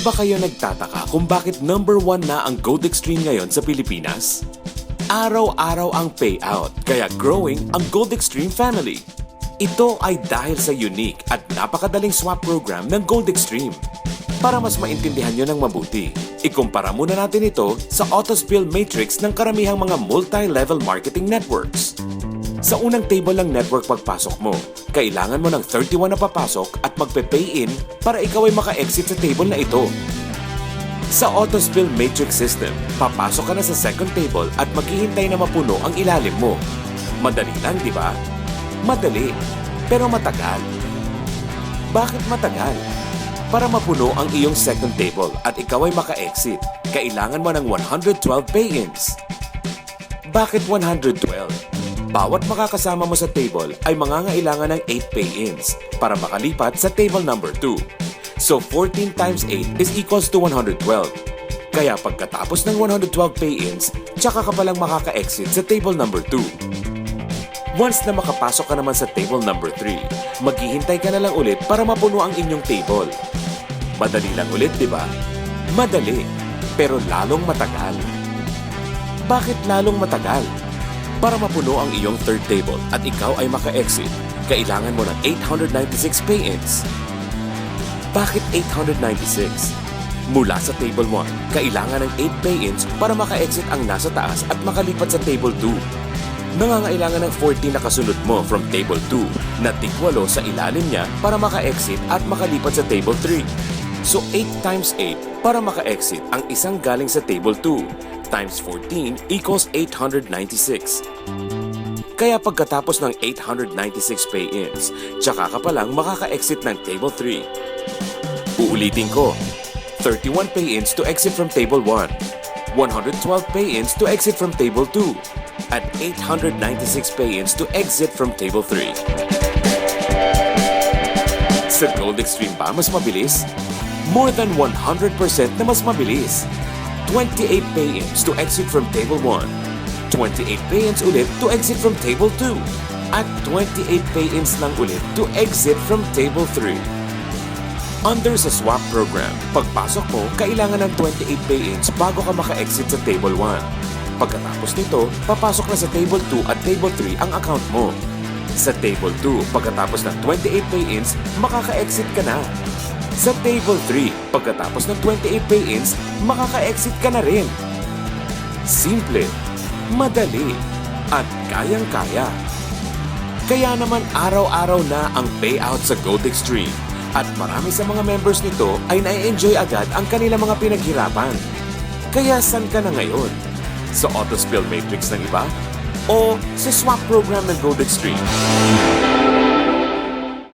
Di ba kayo nagtataka kung bakit number one na ang Gold Extreme ngayon sa Pilipinas? Araw-araw ang payout, kaya growing ang Gold Extreme family. Ito ay dahil sa unique at napakadaling swap program ng Gold Extreme. Para mas maintindihan nyo ng mabuti, ikumpara muna natin ito sa auto-spill matrix ng karamihang mga multi-level marketing networks. Sa unang table ng network pagpasok mo, kailangan mo ng 31 na papasok at magpe-pay in para ikaw ay maka-exit sa table na ito. Sa auto-spill matrix system, papasok ka na sa second table at maghihintay na mapuno ang ilalim mo. Madali lang, di ba? Madali, pero matagal. Bakit matagal? Para mapuno ang iyong second table at ikaw ay maka-exit, kailangan mo ng 112 pay-ins. Bakit 112? Bawat makakasama mo sa table ay mangangailangan ng 8 pay-ins para makalipat sa table number 2. So 14 times 8 is equals to 112. Kaya pagkatapos ng 112 pay-ins, tsaka ka palang makaka-exit sa table number 2. Once na makapasok ka naman sa table number 3, maghihintay ka na lang ulit para mapuno ang inyong table. Madali lang ulit, di ba? Madali, pero lalong matagal. Bakit lalong matagal? Para mapuno ang iyong third table at ikaw ay maka-exit, kailangan mo ng 896 pay-ins. Bakit 896? Mula sa table 1, kailangan ng 8 pay-ins para maka-exit ang nasa taas at makalipat sa table 2. Nangangailangan ng 14 na kasunod mo from table 2 na tigwalo sa ilalim niya para maka-exit at makalipat sa table 3. So 8 times 8 para maka-exit ang isang galing sa table 2 times 14 equals 896. Kaya pagkatapos ng 896 pay-ins, tsaka ka palang makaka-exit ng table 3. Uulitin ko, 31 pay-ins to exit from table 1, 112 pay-ins to exit from table 2, at 896 pay-ins to exit from table 3. Sa Gold Extreme ba mas mabilis? More than 100% na mas mabilis. 28 pay-ins to exit from table 1, 28 pay-ins ulit to exit from table 2, at 28 pay-ins lang ulit to exit from table 3. Under sa swap program, pagpasok mo, kailangan ng 28 pay-ins bago ka maka-exit sa table 1. Pagkatapos nito, papasok na sa table 2 at table 3 ang account mo. Sa table 2, pagkatapos ng 28 pay-ins, makaka-exit ka na. Sa table 3, pagkatapos ng 28 pay-ins, makaka-exit ka na rin. Simple, madali, at kayang-kaya. Kaya naman araw-araw na ang payout sa Gold Extreme at marami sa mga members nito ay na-enjoy agad ang kanilang mga pinaghirapan. Kaya san ka na ngayon? Sa auto spill matrix ng iba? O sa swap program ng Gold Extreme?